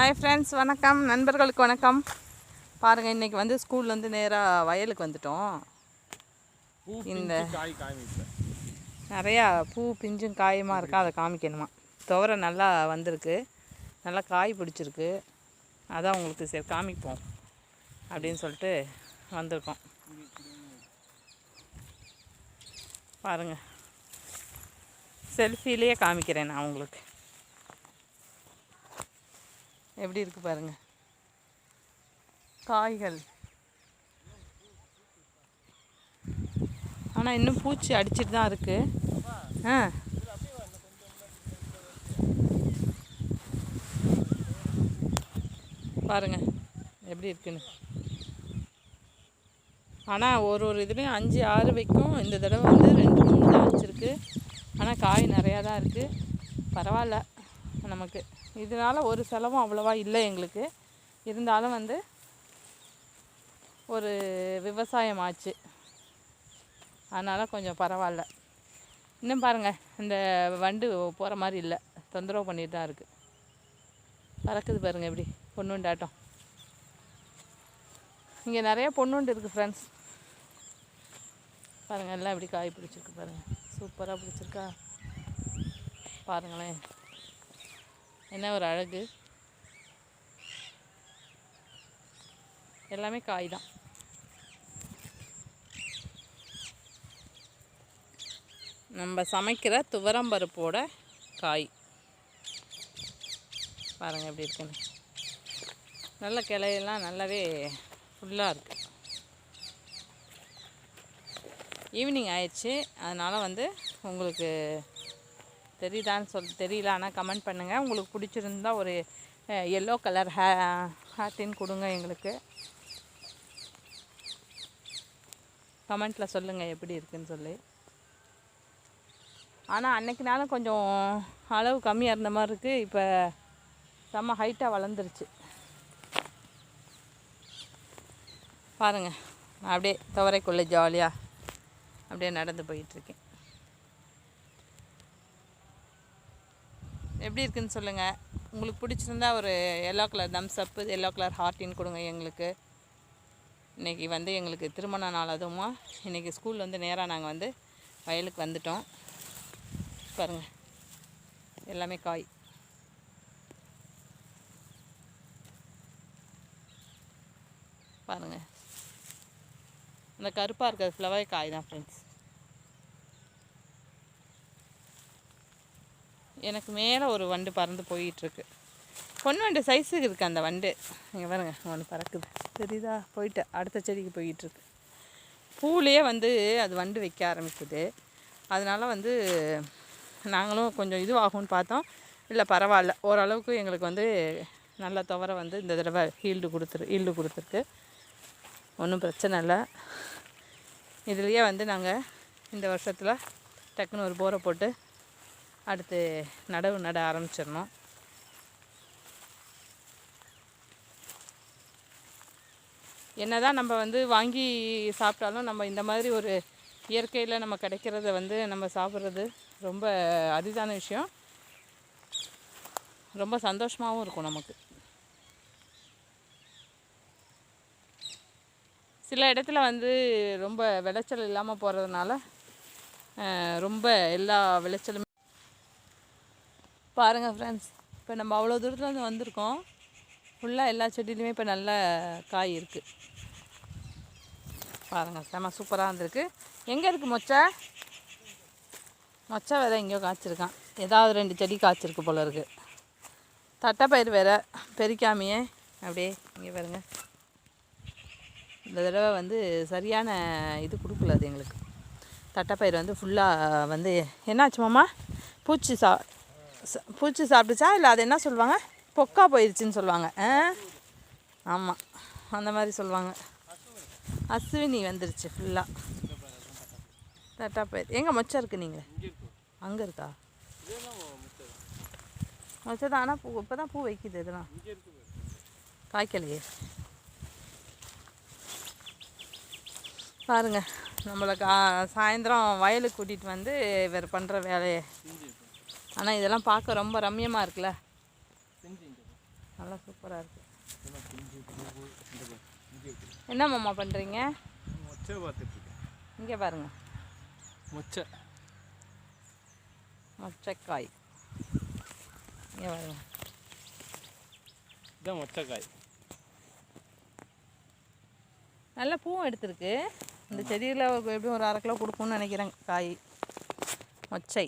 Hi friends வணக்கம். நண்பர்களுக்கு வணக்கம். பாருங்கள் இன்றைக்கி வந்து ஸ்கூல்லேருந்து நேராக வயலுக்கு வந்துட்டோம். இந்த நிறையா பூ பிஞ்சும் காயுமா இருக்கா அதை காமிக்கணுமா? துவரை நல்லா வந்திருக்கு. நல்லா காய் பிடிச்சிருக்கு. அதான் உங்களுக்கு சரி காமிப்போம் அப்படின்னு சொல்லிட்டு வந்திருக்கோம். பாருங்கள் செல்ஃபிலேயே காமிக்கிறேன் நான் உங்களுக்கு. எப்படி இருக்குது பாருங்கள் காய்கள். ஆனால் இன்னும் பூச்சி அடிச்சிட்டு தான் இருக்குது ஆ. பாருங்க எப்படி இருக்குன்னு. ஆனால் ஒரு ஒரு இதுலேயும் அஞ்சு ஆறு வைக்கும். இந்த தடவை வந்து ரெண்டு மூணு தான் வச்சுருக்கு. ஆனால் காய் நிறையா தான் இருக்குது பரவாயில்ல. நமக்கு. இதனால் ஒரு செலவும் அவ்வளோவா இல்லை எங்களுக்கு. இருந்தாலும் வந்து ஒரு விவசாயம் ஆச்சு அதனால் கொஞ்சம் பரவாயில்ல. இன்னும் பாருங்கள் இந்த வண்டு போகிற மாதிரி இல்லை. தொந்தரவு பண்ணிட்டு தான் இருக்குது பறக்குது பாருங்கள் எப்படி பொண்ணுண்டாட்டம் இங்கே நிறைய பொண்ணுண்டு இருக்குது ஃப்ரெண்ட்ஸ் பாருங்கள் எல்லாம் எப்படி காய் பிடிச்சிருக்கு பாருங்கள் சூப்பராக பிடிச்சிருக்கா. பாருங்களேன். என்ன ஒரு அழகு? எல்லாமே காய் தான். நம்ம சமைக்கிற துவரம்பருப்போட காய். பாருங்க எப்படி இருக்குன்னு. நல்ல கிளையெல்லாம் நல்லாவே ஃபுல்லாக இருக்குது ஈவினிங் ஆயிடுச்சு. அதனால் வந்து உங்களுக்கு தெரியுதான்னு சொல் தெரியல ஆனால் கமெண்ட் பண்ணுங்கள் உங்களுக்கு பிடிச்சிருந்தா ஒரு எல்லோ கலர் ஹே ஹேட்டின் கொடுங்க எங்களுக்கு. கமெண்ட்டில் சொல்லுங்கள் எப்படி இருக்குன்னு சொல்லி. ஆனால் அன்னைக்குனாலும் கொஞ்சம் அளவு கம்மியாக இருந்த மாதிரி இருக்குது இப்போ செம்ம ஹைட்டாக வளர்ந்துருச்சு. பாருங்கள் நான் அப்படியே துவரைக்குள்ளே ஜாலியாக அப்படியே நடந்து போயிட்டுருக்கேன் எப்படி இருக்குன்னு சொல்லுங்கள் உங்களுக்கு பிடிச்சிருந்தா ஒரு yellow colour thumbs up yellow colour ஹார்ட்டின் கொடுங்க எங்களுக்கு. இன்றைக்கி வந்து எங்களுக்கு திருமண நாள் அதுவுமா. இன்றைக்கி ஸ்கூல் வந்து நேராக நாங்கள் வந்து வயலுக்கு வந்துட்டோம். பாருங்கள் எல்லாமே காய். பாருங்கள் இந்த கருப்பாக இருக்கிறது ஃப்ளவர் காய் தான் ஃப்ரெண்ட்ஸ் எனக்கு மேலே ஒரு வண்டு பறந்து போயிட்டுருக்கு. பொன் வண்டு சைஸுக்கு இருக்குது அந்த வண்டு. இங்கே பாருங்க ஒன்று பறக்குது. தெரியுதா? போயிட்டு அடுத்த செடிக்கு போயிட்டுருக்கு. பூலேயே வந்து அது வண்டு வைக்க ஆரம்பிக்குது. அதனால் வந்து நாங்களும் கொஞ்சம் இதுவாகும்னு பார்த்தோம். இல்லை பரவாயில்ல. ஓரளவுக்கு எங்களுக்கு வந்து நல்ல துவரை வந்து இந்த தடவை ஹீல்டு கொடுத்துரு ஹீல்டு கொடுத்துருக்கு. ஒன்றும் பிரச்சனை இல்லை. இதுலேயே வந்து நாங்கள் இந்த வருஷத்தில் டக்குன்னு ஒரு போரை போட்டு அடுத்து நடவு நட ஆரம்பிச்சிடணும். என்னதான் நம்ம வந்து வாங்கி சாப்பிட்டாலும் நம்ம இந்த மாதிரி ஒரு இயற்கையில் நம்ம கிடைக்கிறத வந்து நம்ம சாப்பிட்றது ரொம்ப அரிதான விஷயம். ரொம்ப சந்தோஷமாகவும் இருக்கும் நமக்கு. சில இடத்துல வந்து ரொம்ப விளைச்சல் இல்லாமல் போகிறதுனால ரொம்ப எல்லா விளைச்சலுமே பாருங்கள் ஃப்ரெண்ட்ஸ் இப்போ நம்ம அவ்வளோ தூரத்தில் இருந்து வந்திருக்கோம் ஃபுல்லாக எல்லா செடியிலையுமே இப்போ நல்ல காய் இருக்குது பாருங்கள் செம சூப்பராக இருந்திருக்கு எங்கே இருக்குது மொச்சை? மொச்சை வேறு எங்கேயோ காய்ச்சிருக்கான். ஏதாவது ரெண்டு செடி காய்ச்சிருக்கு போல இருக்குது தட்டைப்பயிர் வேற பெருக்காமையே. அப்படியே இங்கே பாருங்க. இந்த தடவை வந்து சரியான இது கொடுக்கல அது எங்களுக்கு. தட்டைப்பயிர் வந்து ஃபுல்லாக வந்து என்னாச்சு மாமா? பூச்சி சா பூச்சி சாப்பிட்டுச்சா? இல்லை அது என்ன சொல்லுவாங்க? பொக்கா போயிடுச்சுன்னு சொல்லுவாங்க. ஆ? ஆமாம் அந்த மாதிரி சொல்லுவாங்க. அஸ்வினி வந்துருச்சு ஃபுல்லாக தட்டாப்பயிர் எங்கே மொச்சம் இருக்குது நீங்கள்? அங்கே இருக்கா? மொச்சை தான் ஆனால் பூ இப்போ தான் பூ வைக்குது இதெல்லாம். காய்க்கலையே. பாருங்கள் நம்மளை கா சாயந்தரம் வயலுக்கு கூட்டிகிட்டு வந்து இவர் பண்ணுற வேலையை. ஆனால் இதெல்லாம் பார்க்க ரொம்ப ரம்மியமாக இருக்குல்ல? நல்லா சூப்பராக இருக்குது என்ன மாமா பண்ணுறீங்க இங்கே பாருங்க. மொச்சை. மொச்சக்காய். இங்கே பாருங்க. இதான் மொச்சக்காய். நல்ல பூவும் எடுத்திருக்கு. இந்த செடியில் எப்படியும் ஒரு அரை கிலோ கொடுக்கும்னு நினைக்கிறேன் காய். மொச்சை.